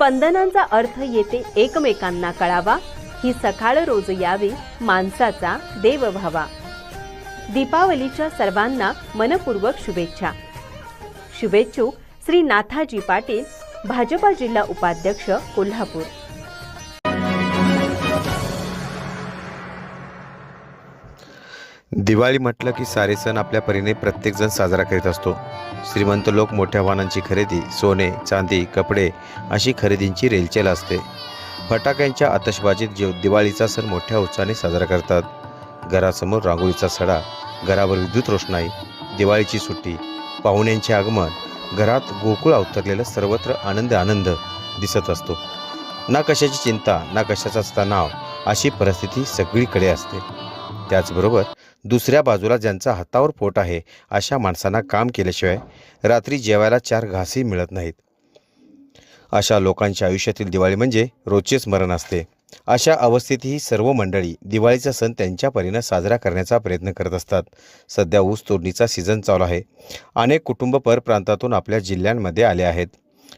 स्पंदनांचा अर्थ येते एकमेकांना कळावा. ही सकाळ रोज यावी माणसाचा देव व्हावा. दीपावलीच्या सर्वांना मनपूर्वक शुभेच्छा. शुभेच्छुक श्री नाथाजी पाटील भाजपा जिल्हा उपाध्यक्ष कोल्हापूर. दिवाळी म्हटलं की सारे सण आपल्या परीने प्रत्येकजण साजरा करीत असतो. श्रीमंत लोक मोठ्या वाहनांची खरेदी सोने चांदी कपडे अशी खरेदींची रेलचेल असते. फटाक्यांच्या आतषबाजीत जीव दिवाळीचा सण मोठ्या उत्साहाने साजरा करतात. घरासमोर रांगोळीचा सडा घरावर विद्युत रोषणाई दिवाळीची सुट्टी पाहुण्यांचे आगमन घरात गोकुळ अवतरलेला सर्वत्र आनंद आनंद दिसत असतो. ना कशाची चिंता ना कशाचाच तणाव अशी परिस्थिती सगळीकडे असते. त्याचबरोबर दुसऱ्या बाजूला ज्यांचा हातावर पोट आहे अशा माणसांना काम केल्याशिवाय रात्री जेवायला चार घासही मिळत नाहीत. अशा लोकांच्या आयुष्यातील दिवाळी म्हणजे रोजचेच मरण असते. अशा अवस्थेत ही सर्व मंडळी दिवाळीचा सण त्यांच्या परीनं साजरा करण्याचा प्रयत्न करत असतात. सध्या ऊस तोडणीचा सीझन चालू आहे. अनेक कुटुंब परप्रांतातून आपल्या जिल्ह्यांमध्ये आले आहेत.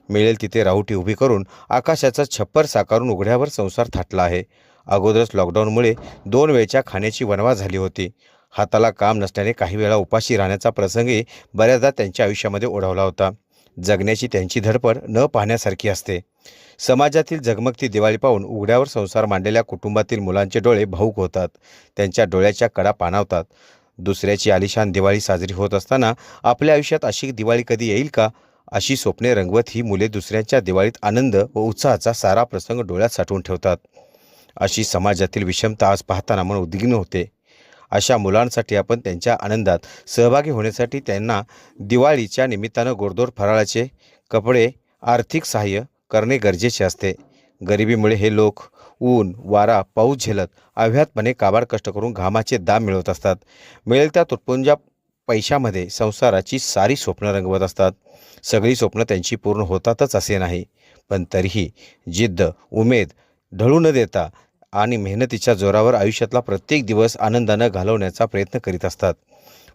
मिळेल तिथे राहुटी उभी करून आकाशाचा छप्पर साकारून उघड्यावर संसार थाटला आहे. अगोदरच लॉकडाऊनमुळे दोन वेळच्या खाण्याची वनवा झाली होती. हाताला काम नसल्याने काही वेळा उपाशी राहण्याचा प्रसंगही बऱ्याचदा त्यांच्या आयुष्यामध्ये ओढवला होता. जगण्याची त्यांची धडपड न पाहण्यासारखी असते. समाजातील झगमगती दिवाळी पाहून उघड्यावर संसार मांडलेल्या कुटुंबातील मुलांचे डोळे भाऊक होतात. त्यांच्या डोळ्याच्या कडा पाणावतात. दुसऱ्याची आलिशान दिवाळी साजरी होत असताना आपल्या आयुष्यात अशी दिवाळी कधी येईल का? अशी स्वप्ने रंगवत ही मुले दुसऱ्यांच्या दिवाळीत आनंद व उत्साहाचा सारा प्रसंग डोळ्यात साठवून ठेवतात. अशी समाजातील विषमता आज पाहताना मन उद्विग्न होते. अशा मुलांसाठी आपण त्यांच्या आनंदात सहभागी होण्यासाठी त्यांना दिवाळीच्या निमित्तानं गोडदोड फराळाचे कपडे आर्थिक सहाय्य करणे गरजेचे असते. गरिबीमुळे हे लोक ऊन वारा पाऊस झेलत अव्याहतपणे काबाड कष्ट करून घामाचे दाम मिळवत असतात. मिळेल त्या तुटपुंजा पैशामध्ये संसाराची सारी स्वप्न रंगवत असतात. सगळी स्वप्न त्यांची पूर्ण होतातच असे नाही. पण तरीही जिद्द उमेद ढळू न देता आणि मेहनतीच्या जोरावर आयुष्यातला प्रत्येक दिवस आनंदानं घालवण्याचा प्रयत्न करीत असतात.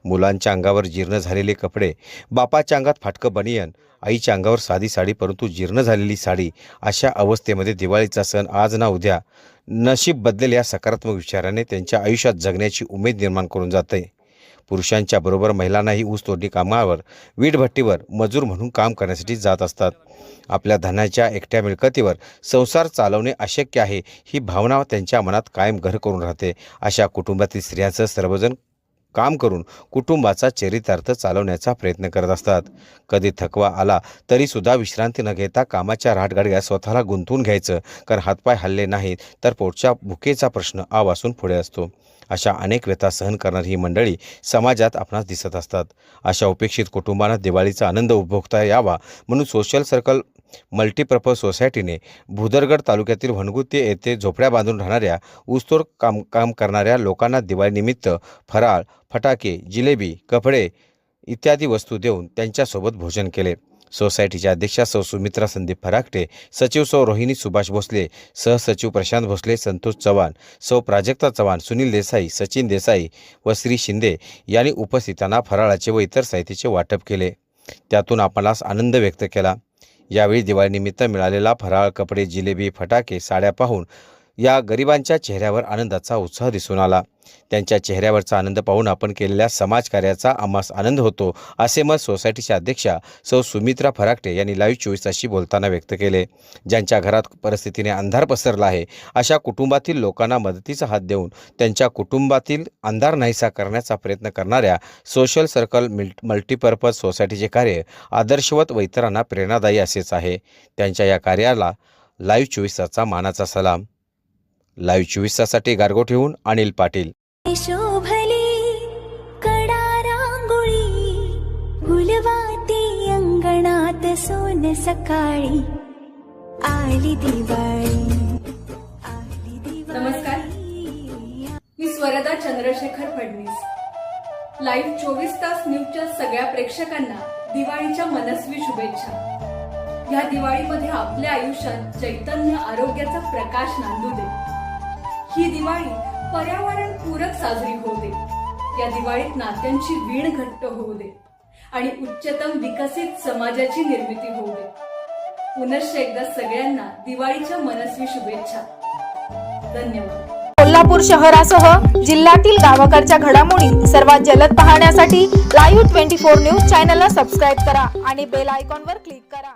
मुलांच्या अंगावर जीर्ण झालेले कपडे बापाच्या अंगात फाटकं बनियन आईच्या अंगावर साधी साडी परंतु जीर्ण झालेली साडी अशा अवस्थेमध्ये दिवाळीचा सण आज ना उद्या नशीब बदलेल्या सकारात्मक विचाराने त्यांच्या आयुष्यात जगण्याची उमेद निर्माण करून जाते. पुरुषांच्या बरोबर महिलांनाही ऊस तोडणी कामावर वीटभट्टीवर मजूर म्हणून काम करण्यासाठी जात असतात. आपल्या धनाच्या एकट्या मिळकतीवर संसार चालवणे अशक्य आहे ही भावना त्यांच्या मनात कायम घर करून राहते. अशा कुटुंबातील स्त्रियांचं सर्वजण काम करून कुटुंबाचा चरितार्थ चालवण्याचा प्रयत्न करत असतात. कधी थकवा आला तरीसुद्धा विश्रांती न घेता कामाच्या राटगाडग्या स्वतःला गुंतवून घ्यायचं कारण हातपाय हल्ले नाहीत तर पोटच्या भुकेचा प्रश्न आवासून पुढे असतो. अशा अनेक व्यथा सहन करणारी ही मंडळी समाजात आपणास दिसत असतात. अशा उपेक्षित कुटुंबांना दिवाळीचा आनंद उपभोगता यावा म्हणून सोशल सर्कल मल्टीपर्पज सोसायटीने भुदरगड तालुक्यातील वणगुत्ते येथे झोपड्या बांधून राहणाऱ्या ऊसतोड काम काम करणाऱ्या लोकांना दिवाळीनिमित्त फराळ फटाके जिलेबी कपडे इत्यादी वस्तू देऊन त्यांच्यासोबत भोजन केले. सोसायटीच्या अध्यक्षा सौ सुमित्रा संदीप फराकटे सचिव सौ रोहिणी सुभाष भोसले सहसचिव प्रशांत भोसले संतोष चव्हाण सौ प्राजक्ता चव्हाण सुनील देसाई सचिन देसाई व श्री शिंदे यांनी उपस्थितांना फराळाचे व इतर साहित्याचे वाटप केले. त्यातून आपणास आनंद व्यक्त केला. यावेळी दिवाळीनिमित्त मिळालेला फराळ कपडे जिलेबी फटाके साड्या पाहून या गरिबांच्या चेहऱ्यावर आनंदाचा उत्साह दिसून आला. त्यांच्या चेहऱ्यावरचा आनंद पाहून आपण केलेल्या समाजकार्याचा आम्हास आनंद होतो असे मत सोसायटीच्या अध्यक्षा सौ सुमित्रा फराकटे यांनी लाईव्ह चोवीस ताशी बोलताना व्यक्त केले. ज्यांच्या घरात परिस्थितीने अंधार पसरला आहे अशा कुटुंबातील लोकांना मदतीचा हात देऊन त्यांच्या कुटुंबातील अंधार नाहीसा करण्याचा प्रयत्न करणाऱ्या सोशल सर्कल मिल मल्टीपर्पज सोसायटीचे कार्य आदर्शवत व इतरांना प्रेरणादायी असेच आहे. त्यांच्या या कार्याला लाईव्ह चोवीस तासचा मानाचा सलाम. लाईव्ह चोवीस तासाठी गारगोठेहून अनिल पाटील. शोभली कडा रांगोळी गुलवाती अंगणात सोन सकाळी. आली दिवाळी नमस्कार. मी स्वरदा चंद्रशेखर फडणवीस. लाईव्ह चोवीस तास न्यूजच्या सगळ्या प्रेक्षकांना दिवाळीच्या मनस्वी शुभेच्छा. या दिवाळीमध्ये आपल्या आयुष्यात चैतन्य आरोग्याचा प्रकाश नांदू दे. ही दिवाळी पर्यावरण पूरक साजरी होऊ दे या दिवाळीत नात्यांची वीण घट्ट होऊ दे आणि उच्चतम विकसित समाजाची निर्मिती होऊ दे पुनश्च एकदा सगळ्यांना दिवाळीच्या मनस्वी शुभेच्छा. धन्यवाद. कोल्हापूर शहरासह जिल्ह्यातील गावाकडच्या घडामोडी सर्वात जलद पाहण्यासाठी लाईव्ह ट्वेंटी फोर न्यूज चॅनलला सबस्क्राईब करा आणि बेल आयकॉनवर क्लिक करा.